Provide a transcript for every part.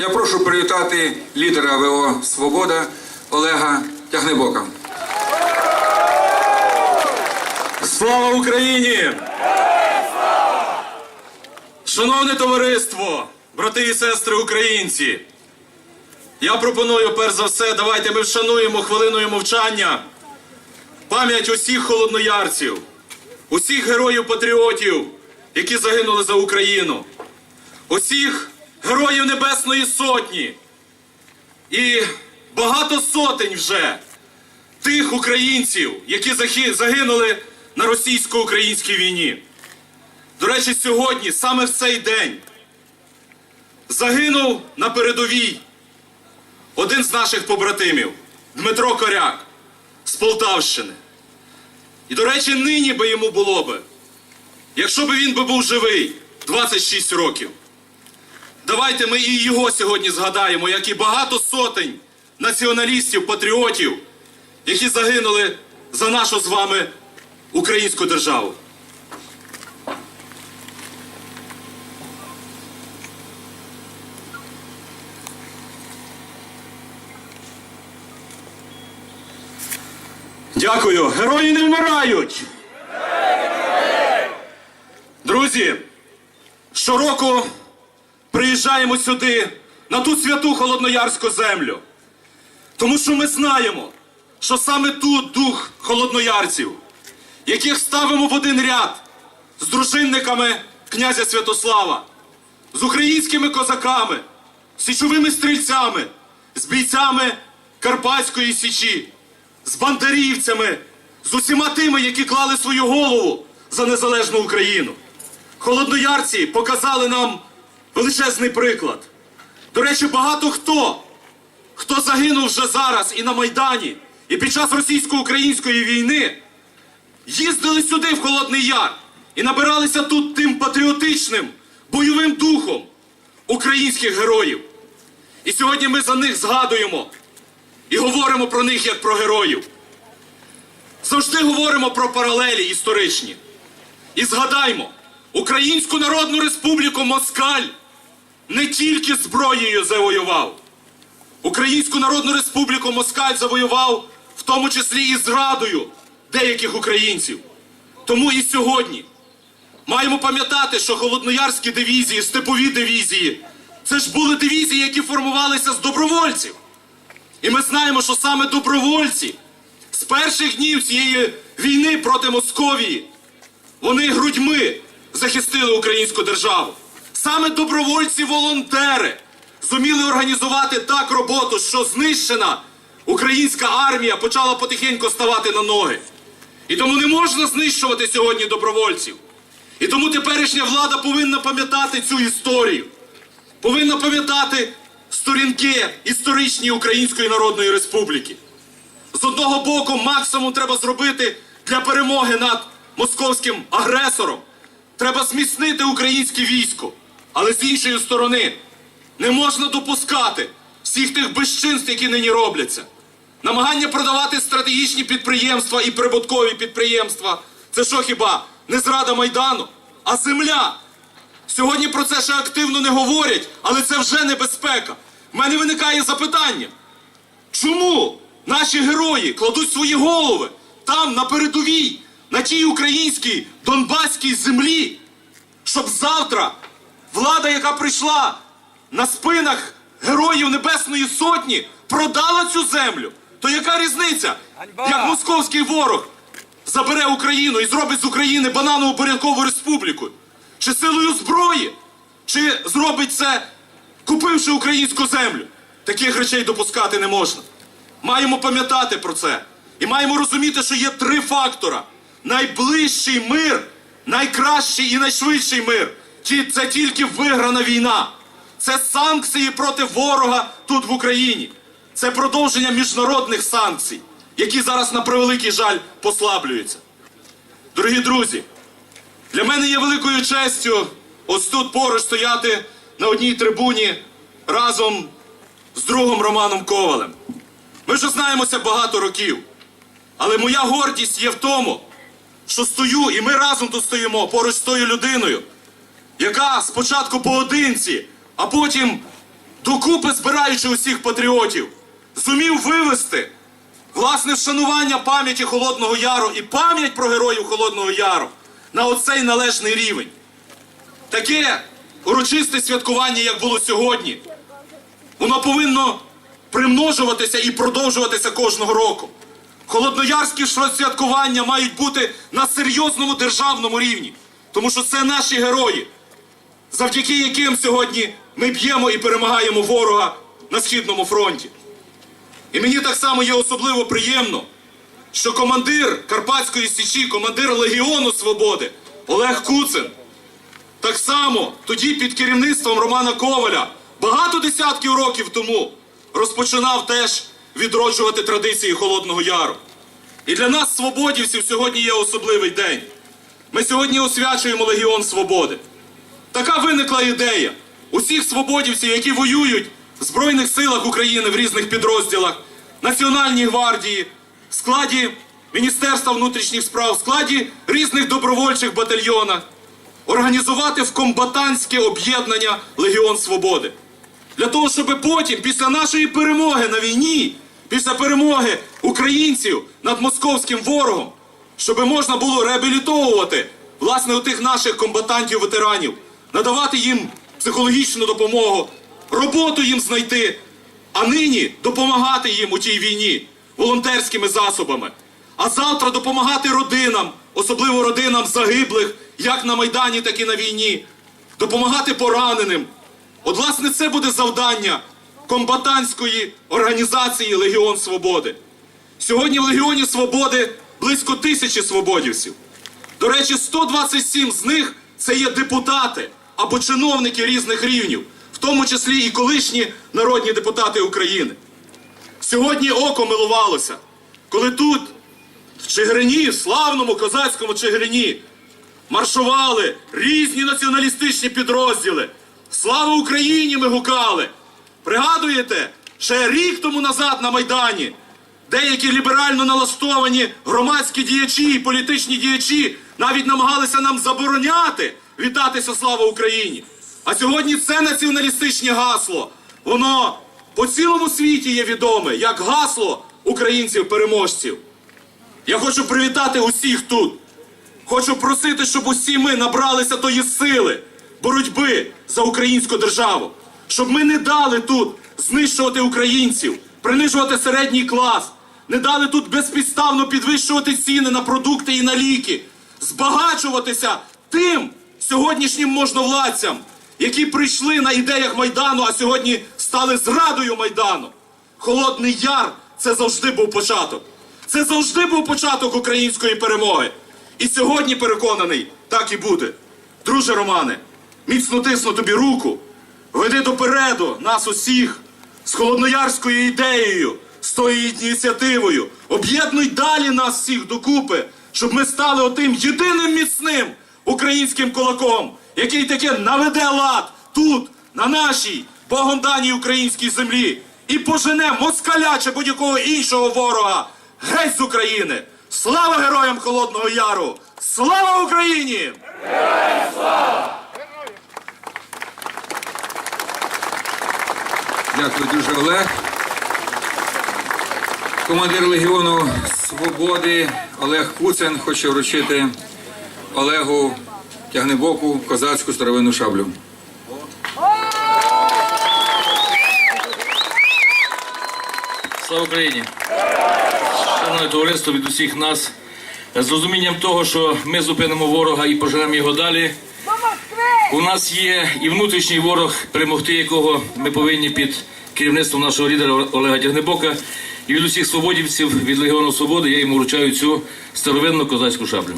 Я прошу привітати лідера ВО Свобода Олега Тягнебока. Слава Україні! Шановне товариство, брати і сестри українці! Я пропоную перш за все, давайте ми вшануємо хвилиною мовчання пам'ять усіх холодноярців, усіх героїв-патріотів, які загинули за Україну, усіх героїв Небесної Сотні і багато сотень вже тих українців, які загинули на російсько-українській війні. До речі, сьогодні, саме в цей день, загинув на передовій один з наших побратимів Дмитро Коряк з Полтавщини. І, до речі, нині би йому було би, якщо би він би був живий 26 років. Давайте ми і його сьогодні згадаємо, як і багато сотень націоналістів, патріотів, які загинули за нашу з вами українську державу. Дякую. Герої не вмирають. Друзі, щороку приїжджаємо сюди на ту святу холодноярську землю. Тому що ми знаємо, що саме тут дух холодноярців, яких ставимо в один ряд з дружинниками князя Святослава, з українськими козаками, січовими стрільцями, з бійцями Карпатської січі, з бандерівцями, з усіма тими, які клали свою голову за незалежну Україну. Холодноярці показали нам величезний приклад. До речі, багато хто хто загинув вже зараз і на Майдані, і під час російсько-української війни, їздили сюди, в Холодний Яр, і набиралися тут тим патріотичним, бойовим духом українських героїв. І сьогодні ми за них згадуємо і говоримо про них як про героїв. Завжди говоримо про паралелі історичні. І згадаймо, Українську Народну Республіку Москаль не тільки зброєю завоював. Українську Народну Республіку Москаль завоював, в тому числі і зрадою деяких українців. Тому і сьогодні маємо пам'ятати, що холодноярські дивізії, степові дивізії це ж були дивізії, які формувалися з добровольців. І ми знаємо, що саме добровольці з перших днів цієї війни проти Московії вони грудьми захистили українську державу. Саме добровольці-волонтери зуміли організувати так роботу, що знищена українська армія почала потихеньку ставати на ноги. І тому не можна знищувати сьогодні добровольців. І тому теперішня влада повинна пам'ятати цю історію. Повинна пам'ятати сторінки історичні Української Народної Республіки. З одного боку, максимум треба зробити для перемоги над московським агресором. Треба зміцнити українське військо. Але з іншої сторони, не можна допускати всіх тих безчинств, які нині робляться. Намагання продавати стратегічні підприємства і прибуткові підприємства це що хіба не зрада Майдану, а земля. Сьогодні про це ще активно не говорять, але це вже небезпека. В мене виникає запитання. Чому наші герої кладуть свої голови там, на передовій, на тій українській донбаській землі, щоб завтра влада, яка прийшла на спинах героїв Небесної Сотні, продала цю землю? То яка різниця? Як московський ворог забере Україну і зробить з України бананову порядкову республіку? Чи силою зброї? Чи зробить це, купивши українську землю? Таких речей допускати не можна. Маємо пам'ятати про це. І маємо розуміти, що є три фактора: найближчий мир, найкращий і найшвидший мир. Це тільки виграна війна. Це санкції проти ворога тут в Україні. Це продовження міжнародних санкцій, які зараз на превеликий жаль послаблюються. Дорогі друзі, для мене є великою честю ось тут поруч стояти на одній трибуні разом з другом Романом Ковалем. Ми вже знаємося багато років. Але моя гордість є в тому, що стою, і ми разом тут стоїмо поруч з тою людиною, яка спочатку поодинці, а потім докупи збираючи усіх патріотів, зумів вивести власне вшанування пам'яті Холодного Яру і пам'ять про героїв Холодного Яру на оцей належний рівень. Таке урочисте святкування, як було сьогодні, воно повинно примножуватися і продовжуватися кожного року. Холодноярські святкування мають бути на серйозному державному рівні, тому що це наші герої, завдяки яким сьогодні ми б'ємо і перемагаємо ворога на східному фронті. І мені так само є особливо приємно, що командир Карпатської Січі, командир Легіону Свободи Олег Куцин, так само тоді під керівництвом Романа Коваля багато десятків років тому розпочинав теж відроджувати традиції Холодного Яру. І для нас, свободівців, сьогодні є особливий день. Ми сьогодні освячуємо Легіон Свободи. Така виникла ідея. Усіх свободівців, які воюють в Збройних силах України в різних підрозділах, Національній гвардії, в складі Міністерства внутрішніх справ, в складі різних добровольчих батальйонах, організувати в комбатантське об'єднання Легіон Свободи. Для того, щоб потім, після нашої перемоги на війні, після перемоги українців над московським ворогом, щоб можна було реабілітовувати власне тих наших комбатантів-ветеранів, надавати їм психологічну допомогу, роботу їм знайти, а нині допомагати їм у тій війні волонтерськими засобами. А завтра допомагати родинам, особливо родинам загиблих, як на Майдані, так і на війні, допомагати пораненим. От, власне, це буде завдання комбатантської організації Легіон Свободи. Сьогодні в Легіоні Свободи близько тисячі свободівців. До речі, 127 з них це є депутати або чиновники різних рівнів, в тому числі і колишні народні депутати України. Сьогодні око милувалося, коли тут, в Чигирині, в славному козацькому Чигирині, маршували різні націоналістичні підрозділи. Слава Україні! Ми гукали. Пригадуєте, ще рік тому назад на Майдані деякі ліберально налаштовані громадські діячі і політичні діячі навіть намагалися нам забороняти вітатися Слава Україні. А сьогодні це націоналістичне гасло. Воно по цілому світі є відоме як гасло українців-переможців. Я хочу привітати усіх тут. Хочу просити, щоб усі ми набралися тої сили боротьби за українську державу, щоб ми не дали тут знищувати українців, принижувати середній клас, не дали тут безпідставно підвищувати ціни на продукти і на ліки, збагачуватися тим сьогоднішнім можновладцям, які прийшли на ідеях Майдану, а сьогодні стали зрадою Майдану. Холодний Яр це завжди був початок. Це завжди був початок української перемоги. І сьогодні переконаний, так і буде. Друже Романе, міцно тисну тобі руку, веди допереду нас усіх з холодноярською ідеєю, з тою ініціативою. Об'єднуй далі нас всіх докупи, щоб ми стали отим єдиним міцним українським кулаком, який таке наведе лад тут, на нашій Богом даній українській землі, і пожене москаля чи будь-якого іншого ворога геть з України. Слава героям Холодного Яру! Слава Україні! Дякую дуже, Олег. Командир Легіону Свободи Олег Куцин хоче вручити Олегу Тягнебоку козацьку старовинну шаблю. Слава Україні! Шановне товариство від усіх нас з розумінням того, що ми зупинимо ворога і поженемо його далі. У нас є і внутрішній ворог, перемогти якого ми повинні під керівництвом нашого лідера Олега Тягнебока. І від усіх свободівців від Легіону Свободи я йому вручаю цю старовинну козацьку шаблю.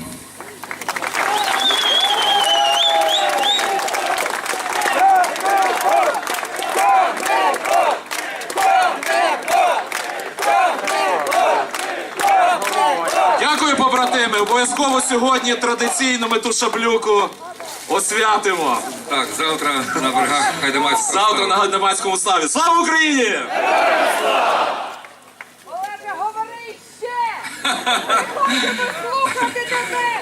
Дякую, побратими! Обов'язково сьогодні традиційно ми ту шаблюку освятимо. Так, завтра на берегах Гайдамацького Завтра на Гайдамацькому славі. Слава Україні! Олеже, говори ще! Не хочемо слухати тебе!